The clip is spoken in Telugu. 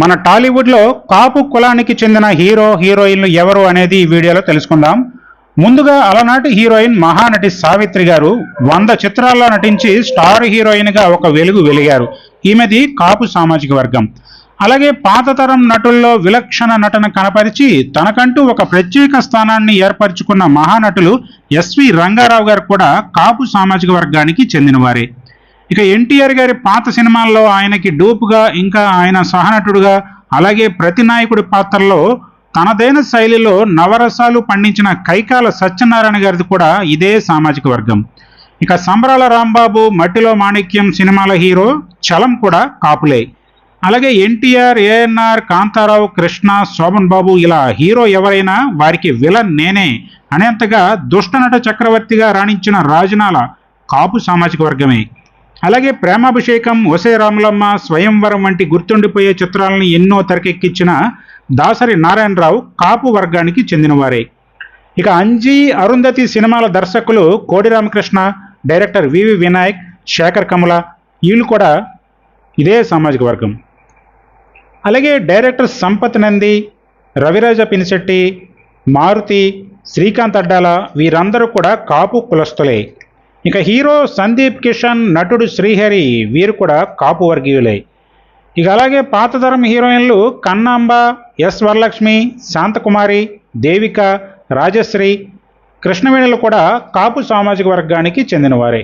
మన టాలీవుడ్లో కాపు కులానికి చెందిన హీరో హీరోయిన్లు ఎవరు అనేది ఈ వీడియోలో తెలుసుకుందాం. ముందుగా అలనాటి హీరోయిన్ మహానటి సావిత్రి గారు వంద చిత్రాల్లో నటించి స్టార్ హీరోయిన్గా ఒక వెలుగు వెలిగారు. ఈమెది కాపు సామాజిక వర్గం. అలాగే పాత తరం నటుల్లో విలక్షణ నటన కనపరిచి తనకంటూ ఒక ప్రత్యేక స్థానాన్ని ఏర్పరచుకున్న మహానటులు ఎస్వి రంగారావు గారు కూడా కాపు సామాజిక వర్గానికి చెందినవారే. ఇక ఎన్టీఆర్ గారి పాత సినిమాల్లో ఆయనకి డూప్గా ఇంకా ఆయన సహనటుడుగా అలాగే ప్రతి నాయకుడి పాత్రల్లో తనదైన శైలిలో నవరసాలు పండించిన కైకాల సత్యనారాయణ గారిది కూడా ఇదే సామాజిక వర్గం. ఇక సంబరాల రాంబాబు మట్టిలో మాణిక్యం సినిమాల హీరో చలం కూడా కాపులే. అలాగే ఎన్టీఆర్ ఏఎన్ఆర్ కాంతారావు కృష్ణ శోభన్ బాబు ఇలా హీరో ఎవరైనా వారికి విలన్ నేనే అనేంతగా దుష్టనట చక్రవర్తిగా రాణించిన రాజనాల కాపు సామాజిక వర్గమే. అలాగే ప్రేమాభిషేకం ఒసే రాములమ్మ స్వయంవరం వంటి గుర్తుండిపోయే చిత్రాలను ఎన్నో తెరకెక్కించిన దాసరి నారాయణరావు కాపు వర్గానికి చెందినవారే. ఇక అంజీ అరుంధతి సినిమాల దర్శకులు Kodi Ramakrishna director V V Vinayak Sekhar Kamala వీళ్ళు కూడా ఇదే సామాజిక వర్గం. అలాగే డైరెక్టర్ సంపత్ నంది రవిరాజ పినిశెట్టి మారుతి శ్రీకాంత్ అడ్డాల వీరందరూ కూడా కాపు కులస్తులే. ఇక హీరో సందీప్ కిషన్ నటుడు శ్రీహరి వీరు కూడా కాపు వర్గీయులే. ఇక అలాగే పాతతరం హీరోయిన్లు కన్నాంబ ఎస్ వరలక్ష్మి శాంతకుమారి దేవిక రాజశ్రీ కృష్ణవేణులు కూడా కాపు సామాజిక వర్గానికి చెందినవారే.